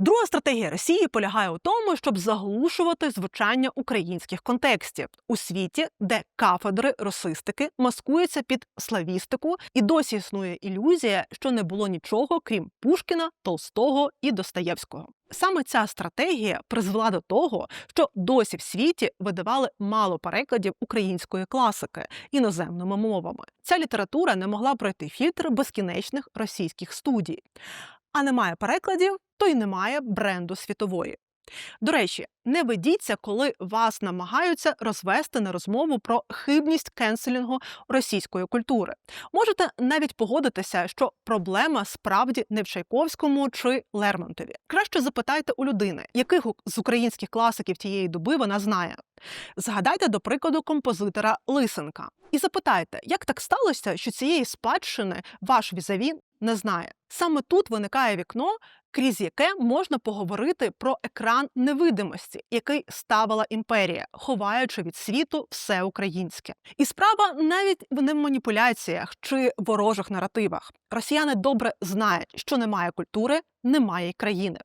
Друга стратегія Росії полягає у тому, щоб заглушувати звучання українських контекстів у світі, де кафедри росистики маскуються під славістику, і досі існує ілюзія, що не було нічого крім Пушкіна, Толстого і Достоєвського. Саме ця стратегія призвела до того, що досі в світі видавали мало перекладів української класики іноземними мовами. Ця література не могла пройти фільтр безкінечних російських студій. А немає перекладів, то й немає бренду світової. До речі, не ведіться, коли вас намагаються розвести на розмову про хибність кенселінгу російської культури. Можете навіть погодитися, що проблема справді не в Чайковському чи Лермонтові. Краще запитайте у людини, яких з українських класиків тієї доби вона знає. Згадайте, до прикладу, композитора Лисенка і запитайте, як так сталося, що цієї спадщини ваш візаві не знає. Саме тут виникає вікно, крізь яке можна поговорити про екран невидимості, який ставила імперія, ховаючи від світу все українське. І справа навіть в не в маніпуляціях чи ворожих наративах. Росіяни добре знають, що немає культури, немає країни.